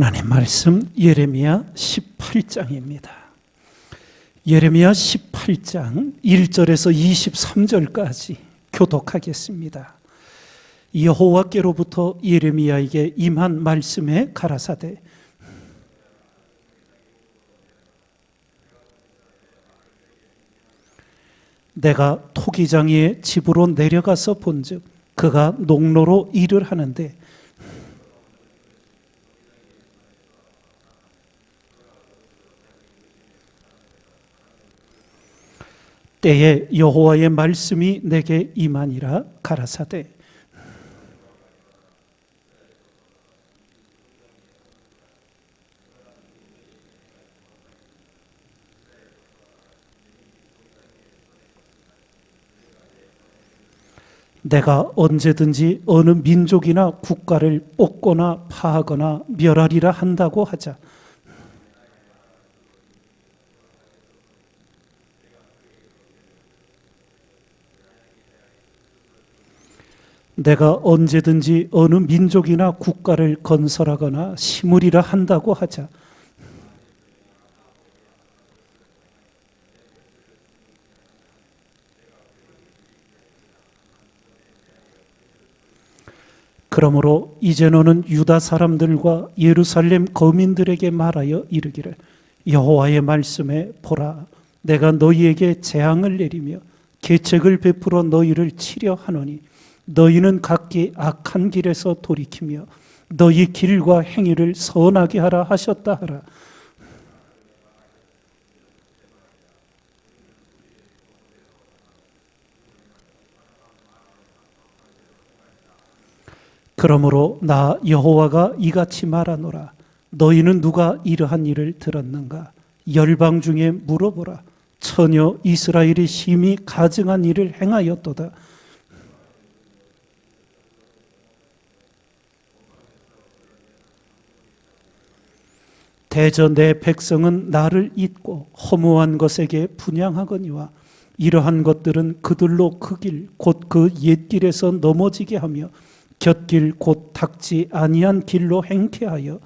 하나님 말씀 예레미야 18장입니다. 예레미야 18장 1절에서 23절까지 교독하겠습니다. 여호와께로부터 예레미야에게 임한 말씀에 가라사대 내가 토기장이의 집으로 내려가서 본즉 그가 농로로 일을 하는데 때에 여호와의 말씀이 내게 임하니라 가라사대 내가 언제든지 어느 민족이나 국가를 뽑거나 파하거나 멸하리라 한다고 하자. 내가 언제든지 어느 민족이나 국가를 건설하거나 심으리라 한다고 하자. 그러므로 이제 너는 유다 사람들과 예루살렘 거민들에게 말하여 이르기를 여호와의 말씀에 보라 내가 너희에게 재앙을 내리며 계책을 베풀어 너희를 치려 하노니 너희는 각기 악한 길에서 돌이키며 너희 길과 행위를 선하게 하라 하셨다 하라. 그러므로 나 여호와가 이같이 말하노라. 너희는 누가 이러한 일을 들었는가? 열방 중에 물어보라. 처녀 이스라엘이 심히 가증한 일을 행하였도다 대저 내 백성은 나를 잊고 허무한 것에게 분양하거니와 이러한 것들은 그들로 그 길 곧 그 옛길에서 넘어지게 하며 곁길 곧 닥지 아니한 길로 행케하여.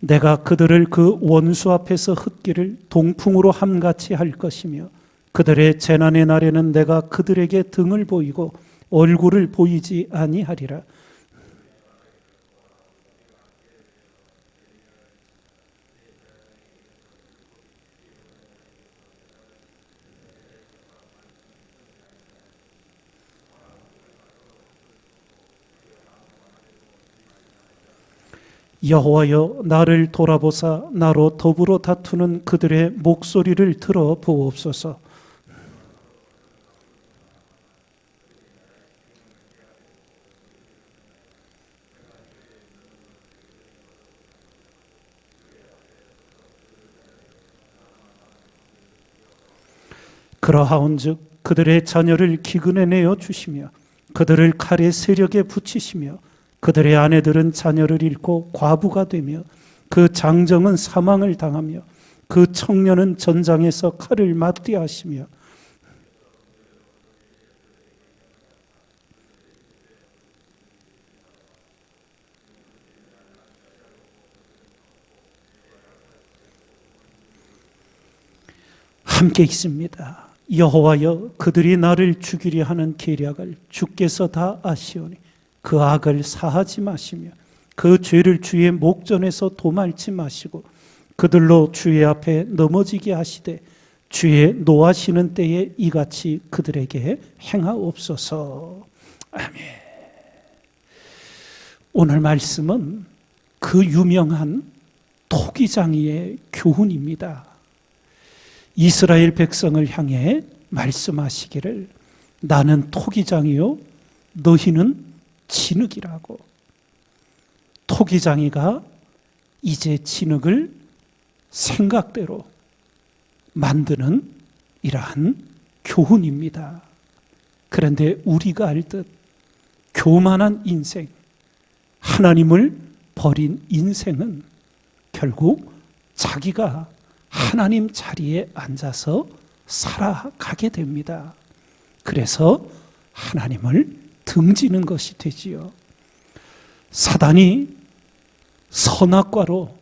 내가 그들을 그 원수 앞에서 흙길을 동풍으로 함같이 할 것이며 그들의 재난의 날에는 내가 그들에게 등을 보이고 얼굴을 보이지 아니하리라 여호와여 나를 돌아보사 나로 더불어 다투는 그들의 목소리를 들어 보옵소서. 그러하온즉 그들의 자녀를 기근에 내어 주시며 그들을 칼의 세력에 붙이시며 그들의 아내들은 자녀를 잃고 과부가 되며 그 장정은 사망을 당하며 그 청년은 전장에서 칼을 맞게 하시며 함께 있습니다. 여호와여 그들이 나를 죽이려 하는 계략을 주께서 다 아시오니 그 악을 사하지 마시며 그 죄를 주의 목전에서 도말지 마시고 그들로 주의 앞에 넘어지게 하시되 주의 노하시는 때에 이같이 그들에게 행하옵소서. 아멘. 오늘 말씀은 그 유명한 토기장이의 교훈입니다. 이스라엘 백성을 향해 말씀하시기를 나는 토기장이요 너희는 진흙이라고 토기장이가 이제 진흙을 생각대로 만드는 이러한 교훈입니다. 그런데 우리가 알듯 교만한 인생, 하나님을 버린 인생은 결국 자기가 하나님 자리에 앉아서 살아가게 됩니다. 그래서 하나님을 등지는 것이 되지요. 사단이 선악과로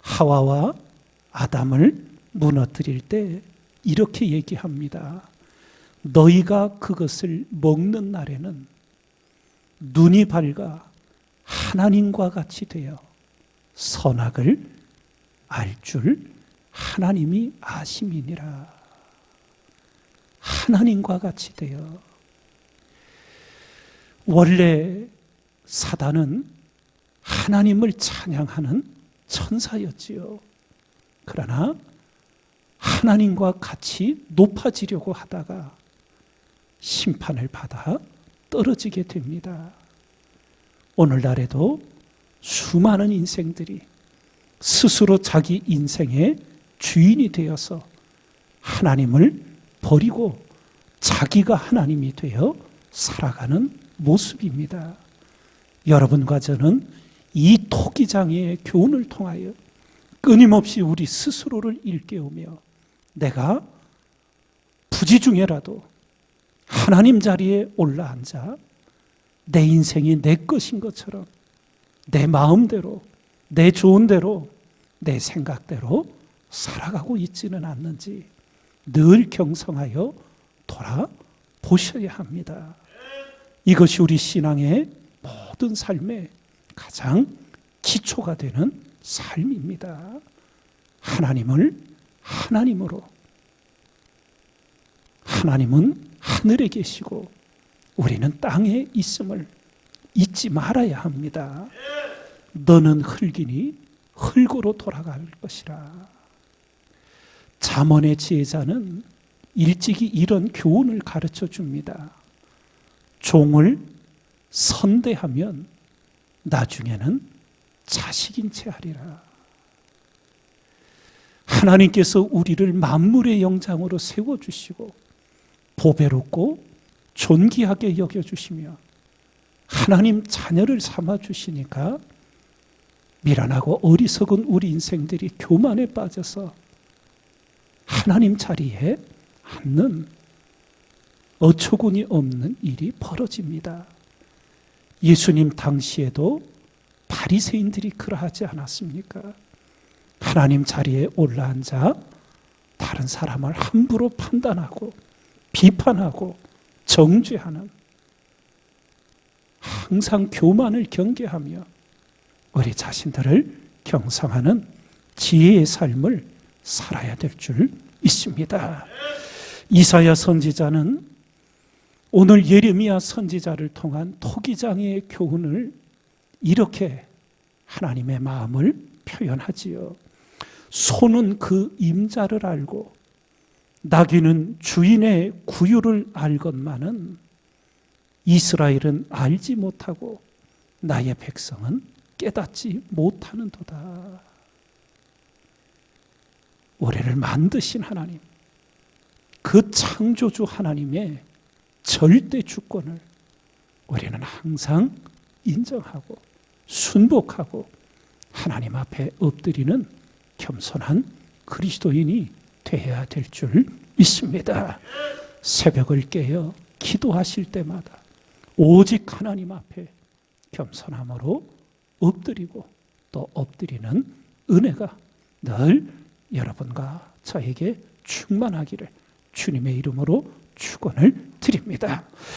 하와와 아담을 무너뜨릴 때 이렇게 얘기합니다. 너희가 그것을 먹는 날에는 눈이 밝아 하나님과 같이 되어 선악을 알 줄 하나님이 아심이니라. 하나님과 같이 되어 원래 사단은 하나님을 찬양하는 천사였지요. 그러나 하나님과 같이 높아지려고 하다가 심판을 받아 떨어지게 됩니다. 오늘날에도 수많은 인생들이 스스로 자기 인생의 주인이 되어서 하나님을 버리고 자기가 하나님이 되어 살아가는 모습입니다. 여러분과 저는 이 토기장의 교훈을 통하여 끊임없이 우리 스스로를 일깨우며 내가 부지 중에라도 하나님 자리에 올라앉아 내 인생이 내 것인 것처럼 내 마음대로 내 좋은 대로 내 생각대로 살아가고 있지는 않는지 늘 경성하여 돌아보셔야 합니다. 이것이 우리 신앙의 모든 삶의 가장 기초가 되는 삶입니다. 하나님을 하나님으로 하나님은 하늘에 계시고 우리는 땅에 있음을 잊지 말아야 합니다. 너는 흙이니 흙으로 돌아갈 것이라. 잠언의 지혜자는 일찍이 이런 교훈을 가르쳐 줍니다. 종을 선대하면 나중에는 자식인 채 하리라. 하나님께서 우리를 만물의 영장으로 세워주시고 보배롭고 존귀하게 여겨주시며 하나님 자녀를 삼아주시니까 미련하고 어리석은 우리 인생들이 교만에 빠져서 하나님 자리에 앉는 어처구니 없는 일이 벌어집니다. 예수님 당시에도 바리새인들이 그러하지 않았습니까? 하나님 자리에 올라앉아 다른 사람을 함부로 판단하고 비판하고 정죄하는 항상 교만을 경계하며 우리 자신들을 경성하는 지혜의 삶을 살아야 될 줄 있습니다. 이사야 선지자는 오늘 예레미야 선지자를 통한 토기장의 교훈을 이렇게 하나님의 마음을 표현하지요. 소는 그 임자를 알고 나귀는 주인의 구유를 알건만은 이스라엘은 알지 못하고 나의 백성은 깨닫지 못하는도다. 우리를 만드신 하나님, 그 창조주 하나님의 절대 주권을 우리는 항상 인정하고 순복하고 하나님 앞에 엎드리는 겸손한 그리스도인이 되어야 될 줄 믿습니다. 새벽을 깨어 기도하실 때마다 오직 하나님 앞에 겸손함으로 엎드리고 또 엎드리는 은혜가 늘 여러분과 저에게 충만하기를 주님의 이름으로 축원을 드립니다.